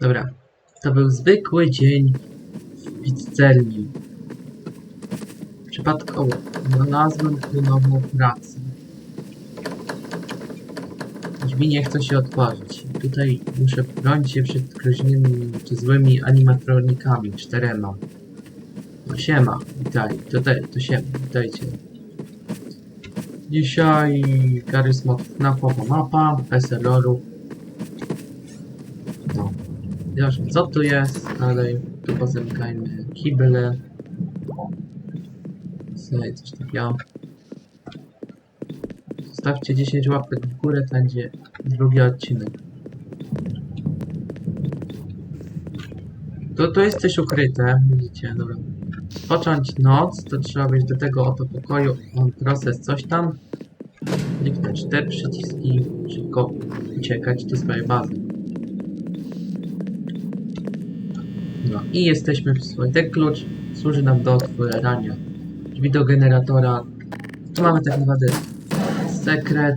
Dobra. To był zwykły dzień w pizzerii. Przypadkowo znalazłem tu nową pracę. Drzwi nie chcą się otworzyć. Tutaj muszę bronić się przed groźnymi czy złymi animatronikami, czterema. No siema, witaj, tutaj, to siema, witajcie. Dzisiaj Karysmot na popa mapa, SLR-u. No. Już, co tu jest? Dalej, tu pozamykajmy kible. Sobie coś takiego. Zostawcie 10 łapek w górę, będzie drugi odcinek. To, to jest coś ukryte, widzicie, dobra. Począć noc, to trzeba wejść do tego oto pokoju, on proces coś tam. Kliknąć te przyciski, szybko uciekać do swojej bazy. No i jesteśmy w swojej. Ten klucz służy nam do otwierania drzwi do generatora. Tu mamy tak naprawdę sekret.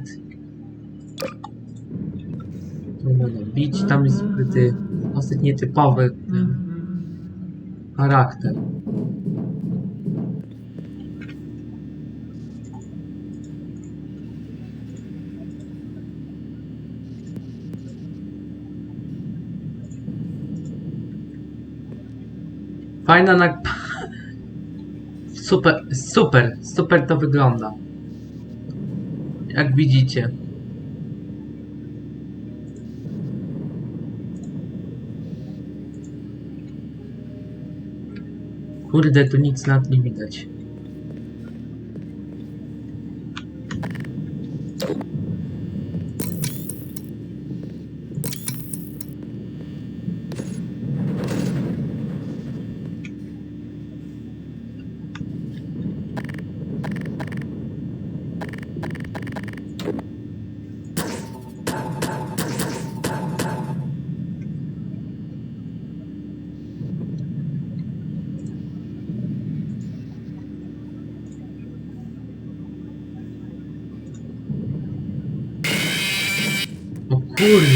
Tu mamy bić, tam jest ukryty dosyć nietypowy ten charakter. Fajna na... Super, super, super to wygląda. Jak widzicie. Kurde, tu nic nad nie widać. O kurde.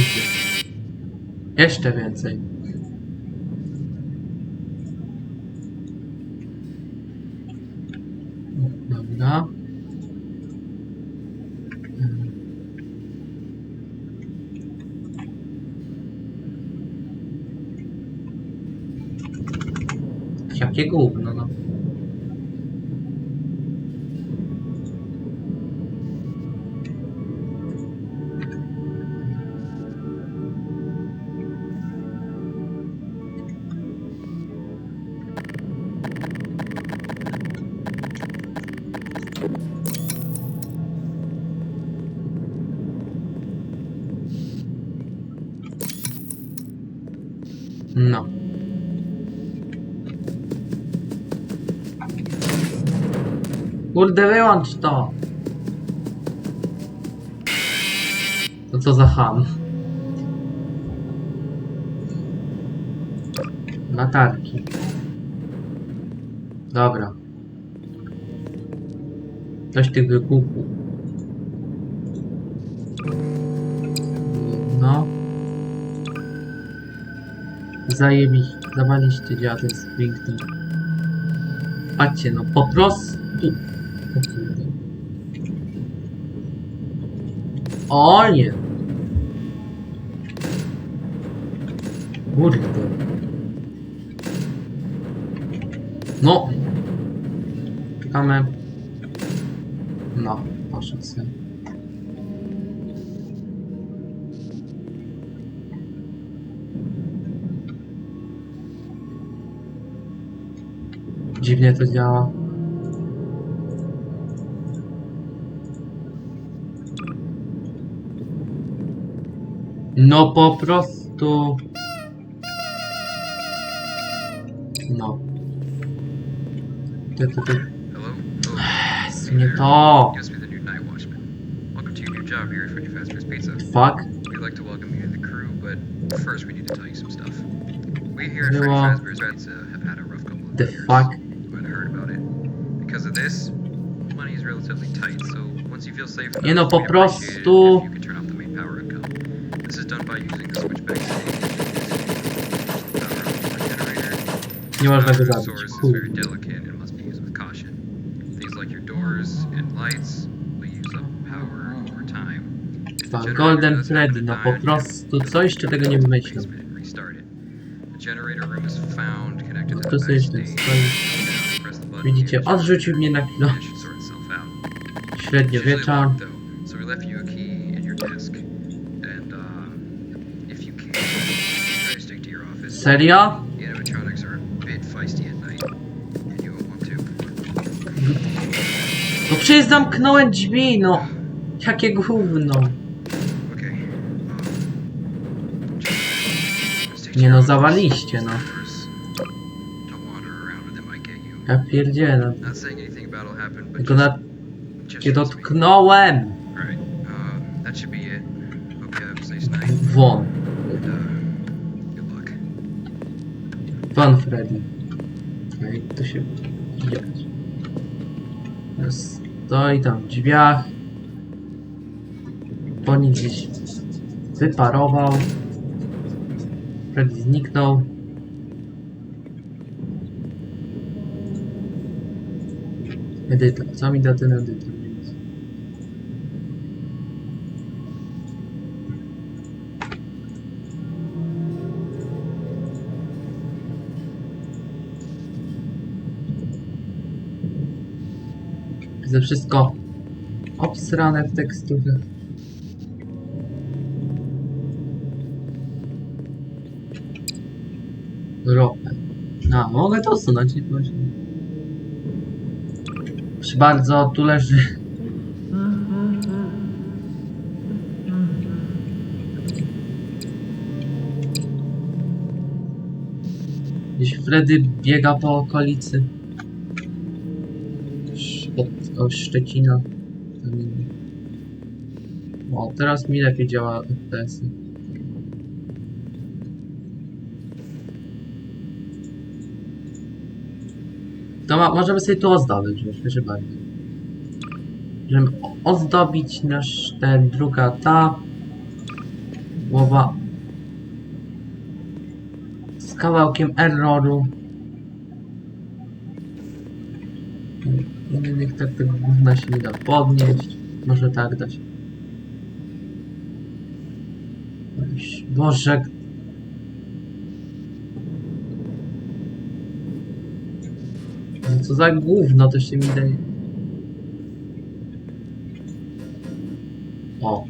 Jeszcze więcej. Dobra. Jakie gówno, no. Kurde, wyłącz to! To co za ham? Latarki. Dobra. Coś tych wykupu. Zajebiście, zawaliście działa ten Springton. Patrzcie, no po prostu. O nie! Kurde. No. Czekamy. No, poszedł sobie. Dziwnie to działa. No po prostu. No. Ty, ty, ty. Nie to. Guess me the new night watchman. Welcome to your new job here at Freddy Fazbear's Pizza. Fuck. We'd like to welcome you to the crew, but first we need to tell you some stuff. We here at Yeah, Freddy well- Fazbear's have had a rough couple of The years. fuck? You might have heard about it. Because of this, money is relatively tight, so once you feel safe Nie no, enough, po we'd appreciate it prostu- if you could turn off the main power account. This is done by using the switchback station. Nie można go Power zabić. source is Kurde. very delicate and must be used with caution. Things like your doors and lights will use up power over time. If the Pan generator Golden does happen Freddy, to no die, po you have to prostu coś, czego nie wymyślił. basement and restart it. The generator room is found connected to Tu the sobie back jeszcze stage. stoi. Widzicie, odrzucił mnie na chwilę. Średniowiecza. Serio? No przecież zamknąłem drzwi, no. Jakie gówno. Nie no, zawaliście, no. Ja pierdzielę. Not saying anything bad will happen, but Tylko just, na just cię trust me. dotknąłem. Alright, um, that should be it. Hope you have a nice night, Won. and uh, good luck. Pan Freddy. No to się widać. Stoi tam w drzwiach. Po nich gdzieś wyparował. Freddy zniknął. Edytor. Co mi da ten edytor? Więc? Wszystko obsrane w teksturze. Ropę. A, mogę to usunąć, nie proszę. Bardzo, tu leży. Gdzieś Freddy biega po okolicy. Od, Szczecina. O, teraz mi lepiej działa FPS. To ma, możemy sobie tu ozdobić, już, proszę bardzo. Żeby o- ozdobić nasz ten druga ta głowa z kawałkiem erroru. Innych tak tego gówna się nie da podnieść. Może tak dać. Boże. No Co za gówno to się mi daje. O.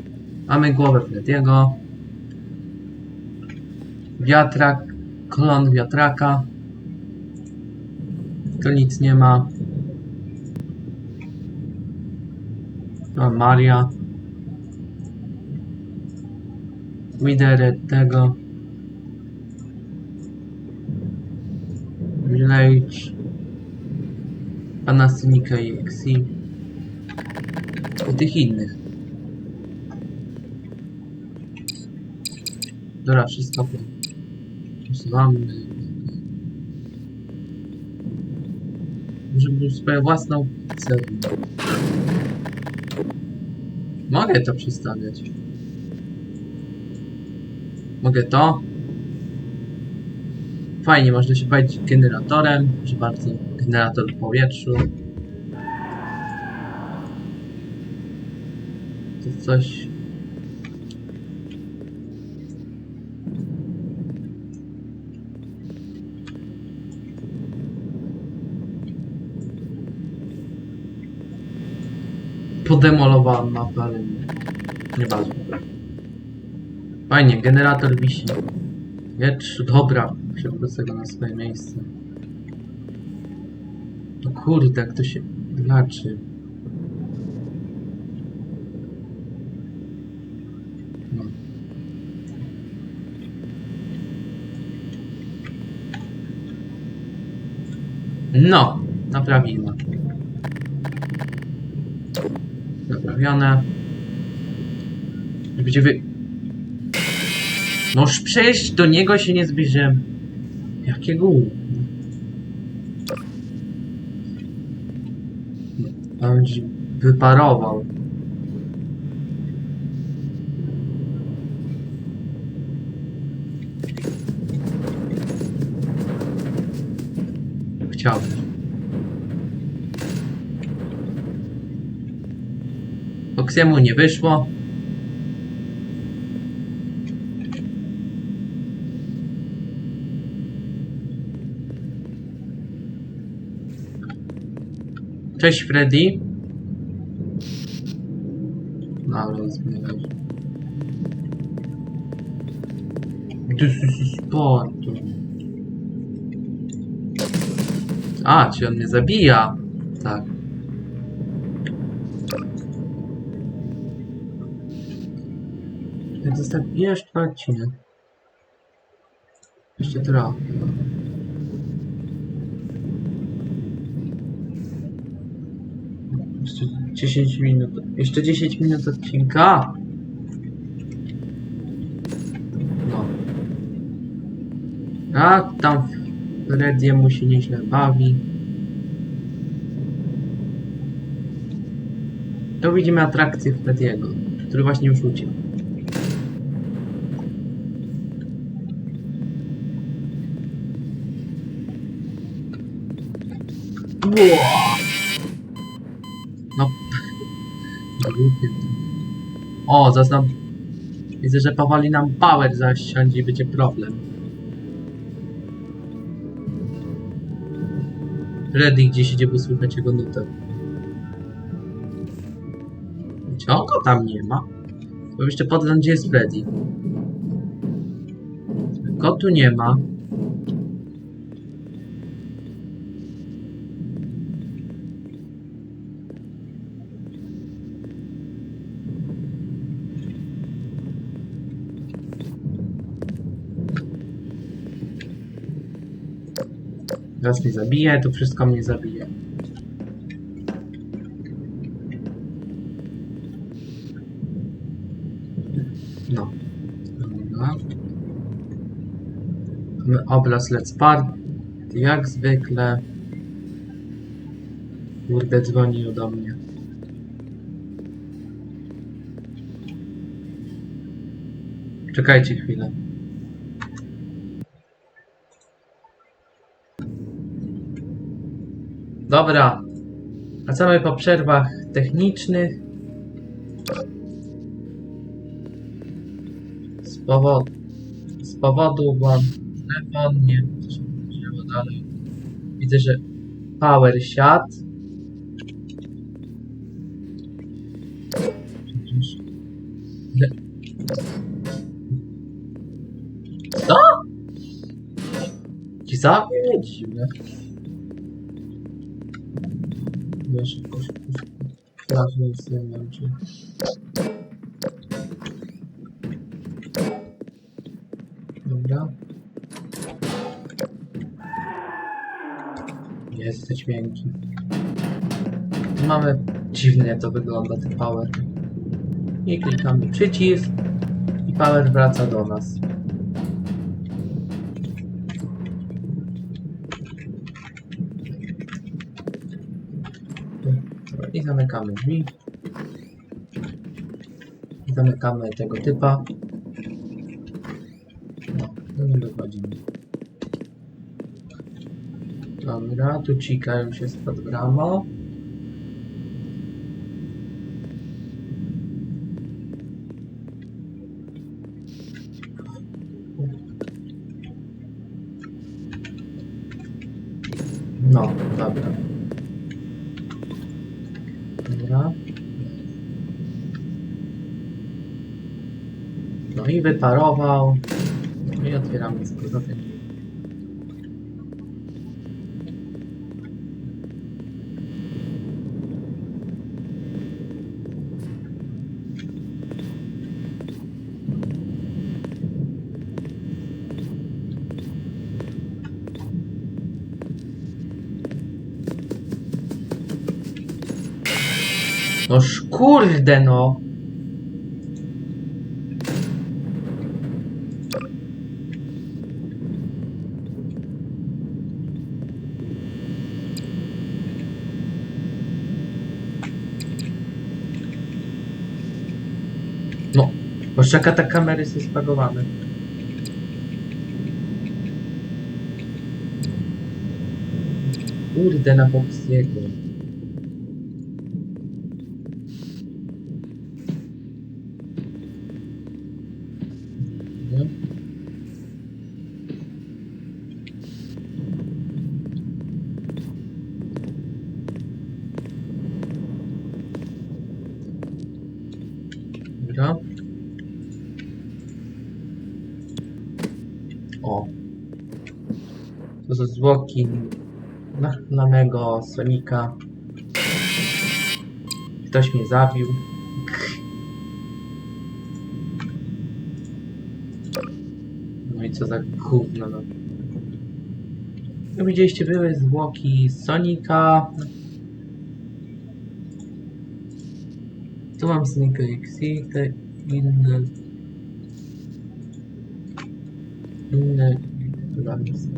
Mamy głowę Frediego. Wiatrak. Klon wiatraka. To nic nie ma. Maria. Widery tego. Village. Panasonic EXE. I tych innych. Dobra, wszystko usuwamy. Żeby mieć swoją własną serię. Mogę to przestawiać. Mogę to. Fajnie, można się bawić generatorem, proszę bardzo, generator w powietrzu. To coś... Podemolowałem mapę, ale nie. Nieważne. Fajnie, generator wisi. Wietrz, dobra, przewrócę go na swoje miejsce. No kurde, jak to się znaczy. No. No, naprawimy. Naprawione. Gdzie wy... Noż przejść do niego się nie zbliżyłem. Jakiego u? On już wyparował. chciałbyś. Foxiemu nie wyszło. Cześć Freddy. No, ale zmieniać. This is sport. A, czy on mnie zabija? Tak. Jak zostawiłeś dwa odcinek. Jeszcze trochę. Jeszcze 10 minut. Jeszcze 10 minut odcinka. No. A tam Frediemu się nieźle bawi. To widzimy atrakcję Frediego, który właśnie już uciekł. No. Głupie to. O, zaznam. Widzę, że powoli nam power zasiądzie i będzie problem. Reddy gdzieś idzie, bo słychać jego nutę. Czego tam nie ma? Bo jeszcze podgląd, gdzie jest Freddy. Go tu nie ma. Raz mnie zabije, to wszystko mnie zabije. No. Dobra. Mamy Obraz Let's Park. Jak zwykle. Kurde, dzwonił do mnie. Czekajcie chwilę. Dobra. Wracamy po przerwach technicznych. Z powodu, z powodu wam telefon, nie działo dalej. Widzę, że power siadł. Co? Ci zabił? Ja szybko, szybko, szybko. Teraz nic nie wiem, czy... Dobra. Jesteś miękki. Tu mamy... Dziwnie to wygląda, ten power. I klikamy przycisk. I power wraca do nas. Zamykamy drzwi. Zamykamy tego typa. No, no nie wychodzimy. Dobra, tu cikają się spod bramą. No, dobra. Dobra. No i wyparował. No i otwieramy z Noż kurde no! No, bo czeka te kamery są spagowane. Kurde, na Boxiego. Nie? Dobra. O. To są zwłoki nachlanego Sonika. Ktoś mnie zabił. No i co za gówno, no. Widzieliście, były zwłoki Sonika. Tu mam Sonika XC, te inne... Inne... Chyba nie są.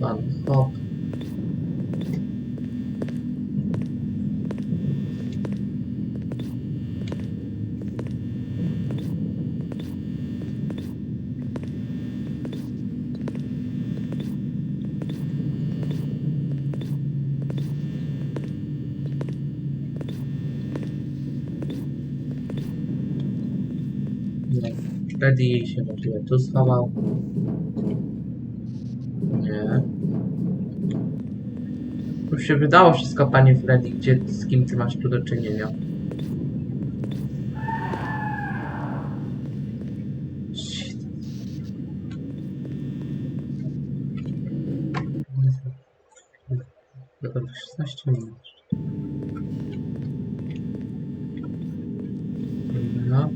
Pan Hop. Nie. Freddy się możliwe tu schował. Nie. Już się wydało wszystko, panie Freddy, gdzie, z kim ty masz tu do czynienia. Dobra, 16 minut. No.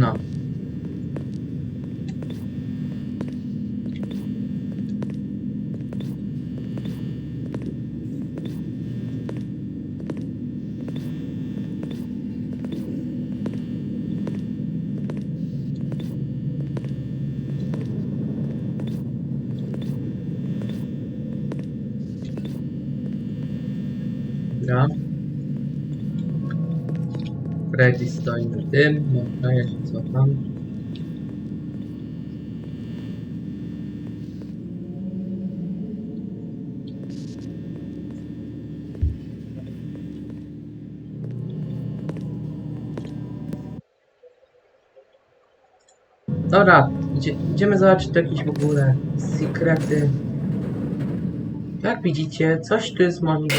No. Dobra. Freddy stoi na tym, dobra, ja się cofam. Dobra, idzie, idziemy zobaczyć jakieś w ogóle sekrety. Jak widzicie, coś tu jest możliwe.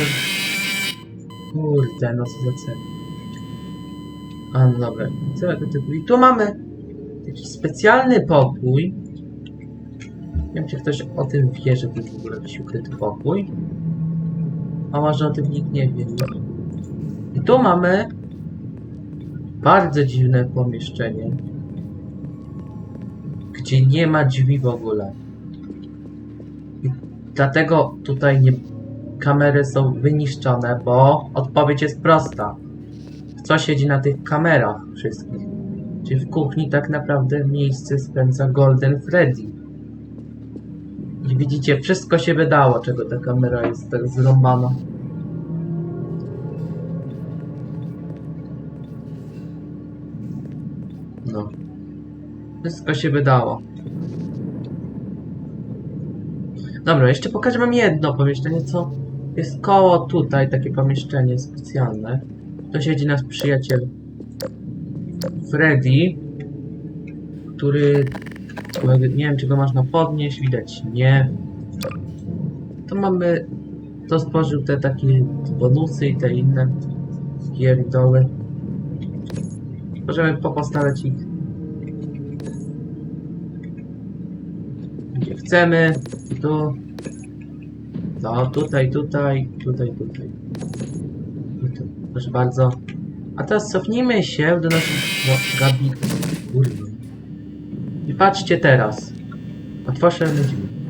Kurde, no co za cel. No dobra, I tu mamy taki specjalny pokój. Nie wiem, czy ktoś o tym wie, że to jest w ogóle jakiś ukryty pokój. A może o tym nikt nie wie. I tu mamy bardzo dziwne pomieszczenie, gdzie nie ma drzwi w ogóle. I dlatego tutaj nie, kamery są wyniszczone, bo odpowiedź jest prosta. Co siedzi na tych kamerach wszystkich? Czy w kuchni tak naprawdę miejsce spędza Golden Freddy? I widzicie, wszystko się wydało, czego ta kamera jest tak zrąbana. No. Wszystko się wydało. Dobra, jeszcze pokażę wam jedno pomieszczenie, co jest koło tutaj, takie pomieszczenie specjalne. To siedzi nasz przyjaciel Freddy, który nie wiem, czy go można podnieść, widać nie. To mamy, to stworzył te takie bonusy i te inne pierdoły. Możemy popostawiać ich gdzie chcemy. Tu. No, tutaj, tutaj, tutaj, tutaj. Proszę bardzo. A teraz cofnijmy się do naszych no. I patrzcie teraz. Otworzę drzwi.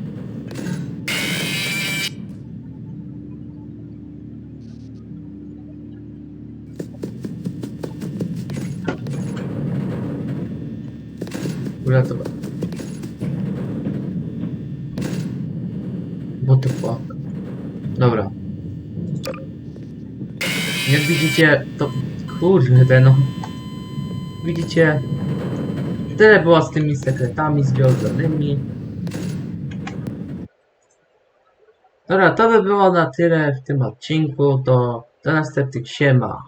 Widzicie, to... Kurde, no. Widzicie, tyle było z tymi sekretami związanymi. Dobra, to by było na tyle w tym odcinku, to do następnych siema.